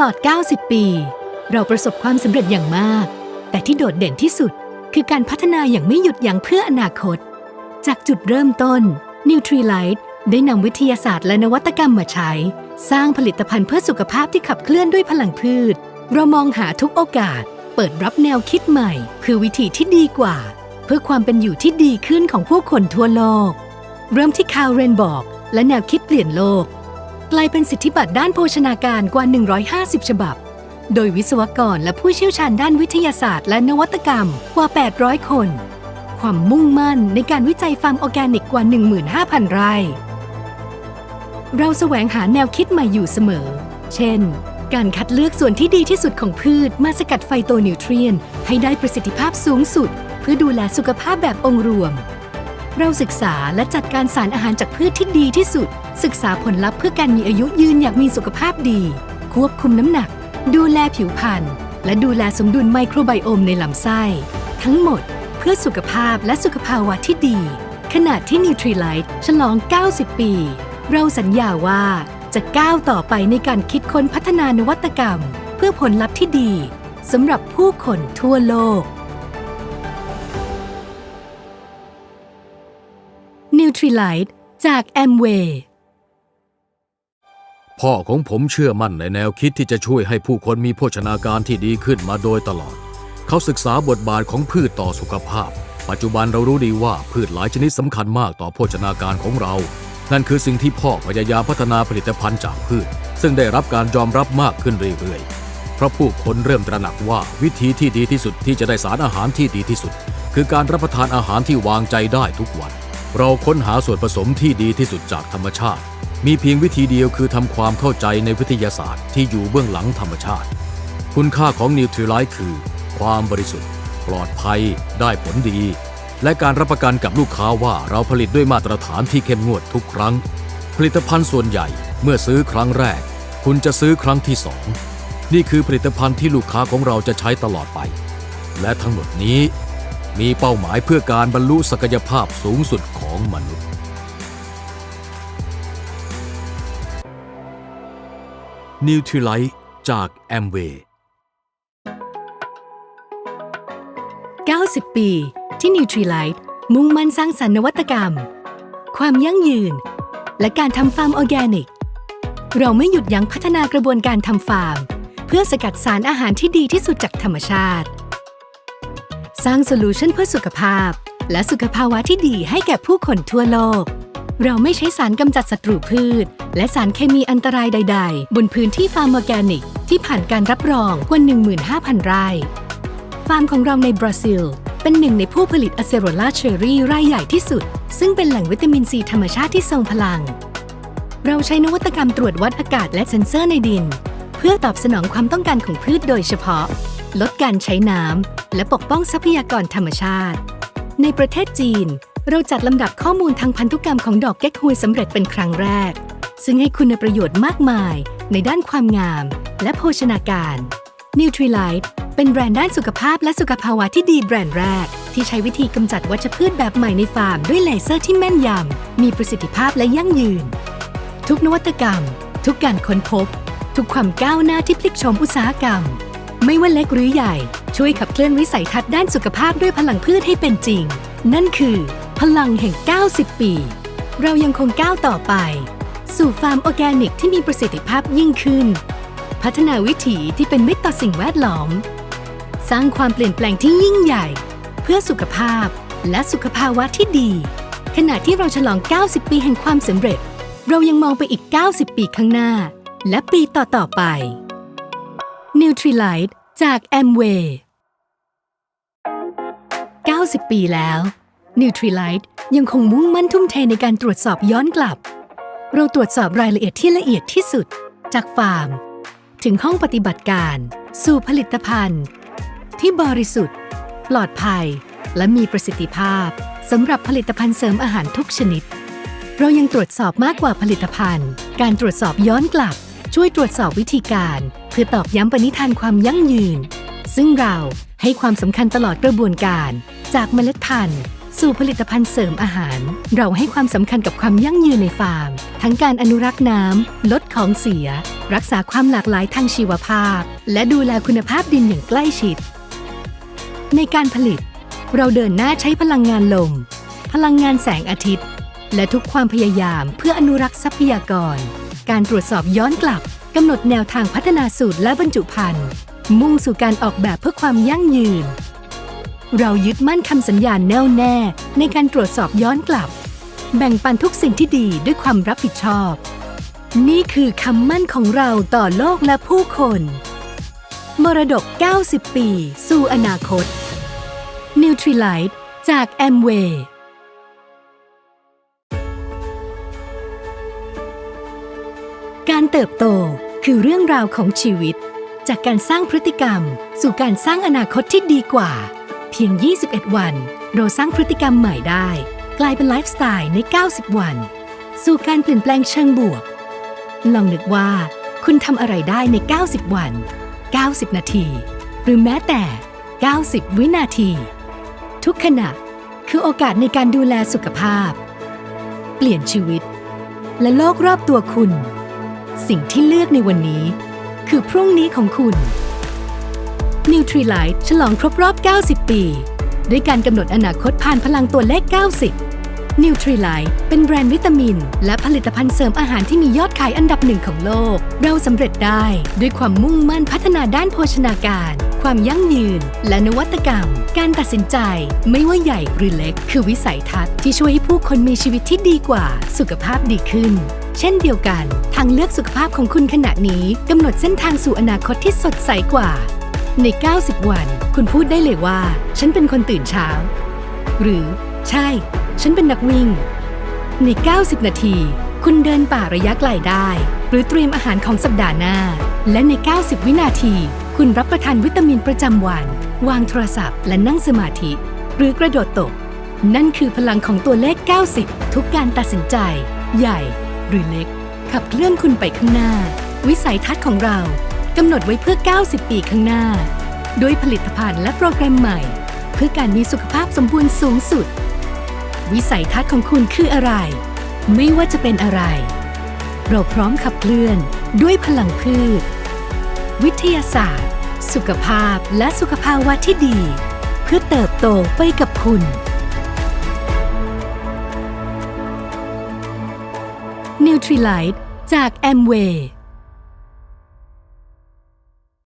ลอด 90 ปี เราประสบความสำเร็จอย่างมาก แต่ที่โดดเด่นที่สุด คือการพัฒนาอย่างไม่หยุดยั้งเพื่ออนาคต จากจุดเริ่มต้น Nutrilite ได้นำวิทยาศาสตร์และนวัตกรรมมาใช้ สร้างผลิตภัณฑ์เพื่อสุขภาพที่ขับเคลื่อนด้วยพลังพืช เรามองหาทุกโอกาส เปิดรับแนวคิดใหม่เพื่อวิธีที่ดีกว่า เพื่อความเป็นอยู่ที่ดีขึ้นของผู้คนทั่วโลก เริ่มที่คาวเรนบอก และแนวคิดเปลี่ยนโลก กลายเป็นสิทธิบัตรด้านโภชนาการกว่า 150 ฉบับ โดยวิศวกรและผู้เชี่ยวชาญด้านวิทยาศาสตร์และนวัตกรรมกว่า 800 คน ความมุ่งมั่นในการวิจัยฟาร์มออร์แกนิกกว่า 15,000 ไร่ เราแสวงหาแนวคิดใหม่อยู่เสมอ เช่น การคัดเลือกส่วนที่ดีที่สุดของพืชมาสกัดไฟโตนิวเทรียน ให้ได้ประสิทธิภาพสูงสุด เพื่อดูแลสุขภาพแบบองค์รวม เราศึกษาและจัดการสารอาหารจากพืชที่ดีที่สุด ศึกษาผลลัพธ์เพื่อการมีอายุยืนอย่างมีสุขภาพดี ควบคุมน้ำหนัก ดูแลผิวพรรณและดูแลสมดุลไมโครไบโอมในลำไส้ ทั้งหมดเพื่อสุขภาพและสุขภาวะที่ดี ขณะที่ Nutrilite ฉลอง 90 ปี เราสัญญาว่าจะก้าวต่อไปในการคิดค้นพัฒนานวัตกรรม เพื่อผลลัพธ์ที่ดีสำหรับผู้คนทั่วโลก Nutrilite จาก Amway พ่อของผมเชื่อมั่นในแนวคิดที่จะช่วยให้ผู้คนมีโภชนาการที่ดีขึ้นมาโดยตลอด เขาศึกษาบทบาทของพืชต่อสุขภาพ ปัจจุบันเรารู้ดีว่าพืชหลายชนิดสำคัญมากต่อโภชนาการของเรา นั่นคือสิ่งที่พ่อพยายามพัฒนาผลิตภัณฑ์จากพืช ซึ่งได้รับการยอมรับมากขึ้นเรื่อยๆ เพราะผู้คนเริ่มตระหนักว่าวิธีที่ดีที่สุดที่จะได้สารอาหารที่ดีที่สุด คือการรับประทานอาหารที่วางใจได้ทุกวัน เราค้นหาส่วนผสมที่ดีที่สุดจากธรรมชาติ มีเพียงวิธีเดียวคือทำความเข้าใจในวิทยาศาสตร์ที่อยู่เบื้องหลังธรรมชาติ คุณค่าของนิวทริไลท์คือ ความบริสุทธิ์ ปลอดภัย ได้ผลดี และการรับประกันกับลูกค้าว่าเราผลิตด้วยมาตรฐานที่เข้มงวดทุกครั้ง ผลิตภัณฑ์ส่วนใหญ่เมื่อซื้อครั้งแรก คุณจะซื้อครั้งที่สองนี่คือผลิตภัณฑ์ที่ลูกค้าของเราจะใช้ตลอดไป และทั้งหมดนี้ มีเป้าหมายเพื่อการบรรลุศักยภาพสูงสุดของมนุษย์ นิวทริไลท์จากแอมเวย์90 ปี ที่ Nutrilite มุ่งมั่นสร้างสรรค์นวัตกรรม ความยั่งยืน และการทำฟาร์มออร์แกนิก เราไม่หยุดยั้งพัฒนากระบวนการทำฟาร์ม เพื่อสกัดสารอาหารที่ดีที่สุดจากธรรมชาติ สร้างโซลูชันเพื่อสุขภาพ และสุขภาวะที่ดีให้แก่ผู้คนทั่วโลก เราไม่ใช้สารกำจัดศัตรูพืช และสารเคมีอันตรายใด ๆ บนพื้นที่ฟาร์มออร์แกนิก ที่ผ่านการรับรองกว่า 15,000 ไร่ ฟาร์มของเราในบราซิล เป็นหนึ่งในผู้ผลิตอะเซโรลาเชอรี่รายใหญ่ที่สุด ซึ่งเป็นแหล่งวิตามินซีธรรมชาติที่ทรงพลัง เราใช้นวัตกรรมตรวจวัดอากาศและเซ็นเซอร์ในดิน เพื่อตอบสนองความต้องการของพืชโดยเฉพาะ ลดการใช้น้ำ และปกป้องทรัพยากรธรรมชาติ ในประเทศจีน เราจัดลำดับข้อมูลทางพันธุกรรมของดอกเก๊กฮวยสำเร็จเป็นครั้งแรก ซึ่งให้คุณประโยชน์มากมายในด้านความงาม และโภชนาการ Nutrilite เป็นแบรนด์ด้านสุขภาพและสุขภาวะที่ดีแบรนด์แรก ที่ใช้วิธีกำจัดวัชพืชแบบใหม่ในฟาร์มด้วยเลเซอร์ที่แม่นยำมีประสิทธิภาพและยั่งยืน ทุกนวัตกรรม ทุกการค้นพบ ทุกความก้าวหน้าที่พลิกโฉมอุตสาหกรรม ไม่ว่าเล็กหรือใหญ่ ช่วยขับเคลื่อนวิสัยทัศน์ด้านสุขภาพด้วยพลังพืชให้เป็นจริง นั่นคือ พลังแห่ง 90 ปี เรายังคงก้าวต่อไป สู่ฟาร์มออร์แกนิกที่มีประสิทธิภาพยิ่งขึ้น พัฒนาวิถีที่เป็นมิตรต่อสิ่งแวดล้อม สร้างความเปลี่ยนแปลงที่ยิ่งใหญ่ เพื่อสุขภาพและสุขภาวะที่ดี ขณะที่เราฉลอง 90 ปีแห่งความสำเร็จ เรายังมองไปอีก 90 ปีข้างหน้า และปีต่อๆไป Nutrilite จาก Amway 90 ปีแล้ว Nutrilite ยังคงมุ่งมั่นทุ่มเทในการตรวจสอบย้อนกลับ เราตรวจสอบรายละเอียดที่ละเอียดที่สุด จากฟาร์ม ถึงห้องปฏิบัติการ สู่ผลิตภัณฑ์ ที่บริสุทธิ์ ปลอดภัย และมีประสิทธิภาพสำหรับผลิตภัณฑ์เสริมอาหารทุกชนิด เรายังตรวจสอบมากกว่าผลิตภัณฑ์ การตรวจสอบย้อนกลับ ช่วยตรวจสอบวิธีการ เพื่อตอกย้ำปณิธานความยั่งยืน ซึ่งเราให้ความสำคัญตลอดกระบวนการ จากเมล็ดพันธุ์ สู่ผลิตภัณฑ์เสริมอาหาร เราให้ความสำคัญกับความยั่งยืนในฟาร์ม ทั้งการอนุรักษ์น้ำลดของเสีย รักษาความหลากหลายทางชีวภาพ และดูแลคุณภาพดินอย่างใกล้ชิด ในการผลิต เราเดินหน้าใช้พลังงานลม พลังงานแสงอาทิตย์ และทุกความพยายามเพื่ออนุรักษ์ทรัพยากร การตรวจสอบย้อนกลับ กำหนดแนวทางพัฒนาสูตรและบรรจุภัณฑ์ มุ่งสู่การออกแบบเพื่อความยั่งยืน เรายึดมั่นคำสัญญาแน่วแน่ในการตรวจสอบย้อนกลับ แบ่งปันทุกสิ่งที่ดีด้วยความรับผิดชอบ นี่คือคำมั่นของเราต่อโลกและผู้คน มรดก 90 ปี สู่อนาคต Nutrilite จาก Amway การเติบโตคือเรื่องราวของชีวิต จากการสร้างพฤติกรรม สู่การสร้างอนาคตที่ดีกว่า เพียง 21 วัน เราสร้างพฤติกรรมใหม่ได้ กลายเป็นไลฟ์สไตล์ใน 90 วัน สู่การเปลี่ยนแปลงเชิงบวก ลองนึกว่า คุณทำอะไรได้ใน 90 วัน 90 นาที หรือแม้แต่ 90 วินาที ทุกขณะคือโอกาสในการดูแลสุขภาพ เปลี่ยนชีวิต และโลกรอบตัวคุณ สิ่งที่เลือกในวันนี้ คือพรุ่งนี้ของคุณ Nutrilite ฉลองครบรอบ 90 ปี ด้วยการกำหนดอนาคตผ่านพลังตัวเลข 90 Nutrilite เป็นแบรนด์วิตามิน และผลิตภัณฑ์เสริมอาหารที่มียอดขายอันดับหนึ่งของโลก เราสำเร็จได้ด้วยความมุ่งมั่นพัฒนาด้านโภชนาการ ความยั่งยืน และนวัตกรรม การตัดสินใจ ไม่ว่าใหญ่หรือเล็ก คือวิสัยทัศน์ที่ช่วยให้ผู้คนมีชีวิตที่ดีกว่า สุขภาพดีขึ้น เช่นเดียวกัน ทางเลือกสุขภาพของคุณขณะนี้กำหนดเส้นทางสู่อนาคตที่สดใสกว่า ใน 90 วัน คุณพูดได้เลยว่า ฉันเป็นคนตื่นเช้า หรือ ใช่ ฉันเป็นนักวิ่ง ใน 90 นาที คุณเดินป่าระยะไกลได้ หรือเตรียมอาหารของสัปดาห์หน้า และใน 90 วินาที คุณรับประทานวิตามินประจำวัน วางโทรศัพท์ และนั่งสมาธิ หรือกระโดดตบนั่นคือพลังของตัวเลข 90 ทุกการตัดสินใจ ใหญ่ หรือเล็ก ขับเคลื่อนคุณไปข้างหน้า วิสัยทัศน์ของเรากำหนดไว้เพื่อ 90 ปีข้างหน้า ด้วยผลิตภัณฑ์และโปรแกรมใหม่ เพื่อการมีสุขภาพสมบูรณ์สูงสุด วิสัยทัศน์ของคุณคืออะไร ไม่ว่าจะเป็นอะไร เราพร้อมขับเคลื่อนด้วยพลังพืช วิทยาศาสตร์ สุขภาพและสุขภาวะที่ดี เพื่อเติบโตไปกับคุณ นิวทรีไลท์จากแอมเวย์